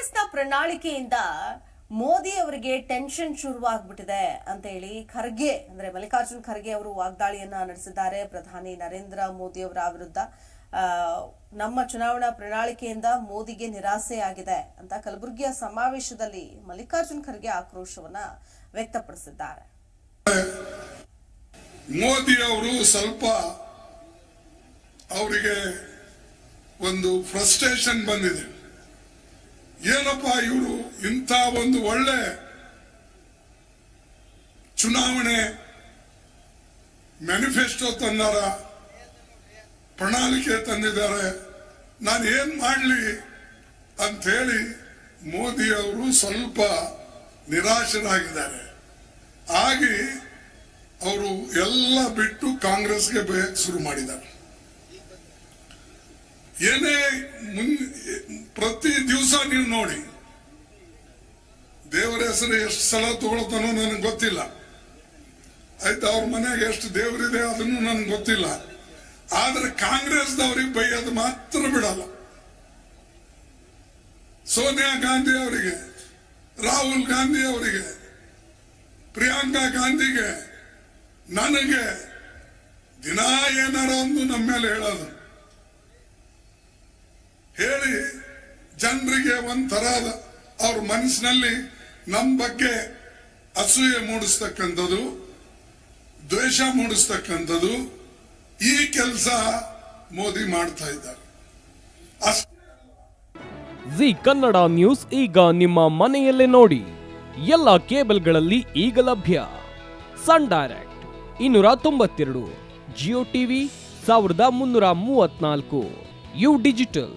ಕಾಂಗ್ರೆಸ್ನ ಪ್ರಣಾಳಿಕೆಯಿಂದ ಮೋದಿ ಅವರಿಗೆ ಟೆನ್ಷನ್ ಶುರುವಾಗ್ಬಿಟ್ಟಿದೆ ಅಂತ ಹೇಳಿ ಖರ್ಗೆ, ಅಂದ್ರೆ ಮಲ್ಲಿಕಾರ್ಜುನ್ ಖರ್ಗೆ ಅವರು ವಾಗ್ದಾಳಿಯನ್ನ ನಡೆಸಿದ್ದಾರೆ. ಪ್ರಧಾನಿ ನರೇಂದ್ರ ಮೋದಿ ಅವರ ವಿರುದ್ಧ ನಮ್ಮ ಚುನಾವಣಾ ಪ್ರಣಾಳಿಕೆಯಿಂದ ಮೋದಿಗೆ ನಿರಾಸೆ ಆಗಿದೆ ಅಂತ ಕಲಬುರಗಿಯ ಸಮಾವೇಶದಲ್ಲಿ ಮಲ್ಲಿಕಾರ್ಜುನ್ ಖರ್ಗೆ ಆಕ್ರೋಶವನ್ನ ವ್ಯಕ್ತಪಡಿಸಿದ್ದಾರೆ. ಮೋದಿ ಅವರು ಸ್ವಲ್ಪ ಅವರಿಗೆ ಒಂದು ಫ್ರಸ್ಟ್ರೇಷನ್ ಬಂದಿದೆ. ಏನಪ್ಪ ಇವರು ಇಂಥ ಒಂದು ಒಳ್ಳೆ ಚುನಾವಣೆ ಮ್ಯಾನಿಫೆಸ್ಟೋ ತಂದಾರ, ಪ್ರಣಾಳಿಕೆ ತಂದಿದ್ದಾರೆ. ನಾನು ಏನ್ ಮಾಡಲಿ ಅಂತ ಹೇಳಿ ಮೋದಿ ಅವರು ಸ್ವಲ್ಪ ನಿರಾಶರಾಗಿದ್ದಾರೆ. ಆಗಿ ಅವರು ಎಲ್ಲ ಬಿಟ್ಟು ಕಾಂಗ್ರೆಸ್ಗೆ ಶುರು ಮಾಡಿದ್ದಾರೆ. ಏನೇ ಮುನ್, ಪ್ರತಿ ದಿವಸ ನೀವು ನೋಡಿ. ದೇವರ ಹೆಸರು ಎಷ್ಟು ಸಲ ತಗೊಳ್ತಾನೋ ನನಗೆ ಗೊತ್ತಿಲ್ಲ. ಆಯ್ತು, ಅವ್ರ ಮನೆಯಾಗ ಎಷ್ಟು ದೇವರಿದೆ ಅದನ್ನು ನನಗೆ ಗೊತ್ತಿಲ್ಲ. ಆದ್ರೆ ಕಾಂಗ್ರೆಸ್ದವ್ರಿಗೆ ಬೈಯೋದು ಮಾತ್ರ ಬಿಡಲ್ಲ. ಸೋನಿಯಾ ಗಾಂಧಿ ಅವರಿಗೆ, ರಾಹುಲ್ ಗಾಂಧಿ ಅವರಿಗೆ, ಪ್ರಿಯಾಂಕಾ ಗಾಂಧಿಗೆ ನನಗೆ ದಿನ ಏನಾರ ಒಂದು ನಮ್ಮ ಮೇಲೆ ಹೇಳೋದು. ಹೇಳಿ ಜನರಿಗೆ ಒಂಥರ ಅವ್ರ ಮನಸ್ಸಿನಲ್ಲಿ ನಮ್ಮ ಬಗ್ಗೆ ಅಸೂಯೆ ಮೂಡಿಸ್ತಕ್ಕಂಥದ್ದು, ದ್ವೇಷ ಮೂಡಿಸ್ತಕ್ಕಂಥದ್ದು, ಈ ಕೆಲಸ ಮೋದಿ ಮಾಡ್ತಾ ಇದ್ದಾರೆ. ಜಿ ಕನ್ನಡ ನ್ಯೂಸ್ ಈಗ ನಿಮ್ಮ ಮನೆಯಲ್ಲೇ ನೋಡಿ. ಎಲ್ಲ ಕೇಬಲ್ಗಳಲ್ಲಿ ಈಗ ಲಭ್ಯ. ಸನ್ ಡೈರೆಕ್ಟ್ ಇನ್ನೂರ ತೊಂಬತ್ತೆರಡು, ಜಿಯೋ ಟಿವಿ ಸಾವಿರದ ಮುನ್ನೂರ ಮೂವತ್ನಾಲ್ಕು, ಯು ಡಿಜಿಟಲ್.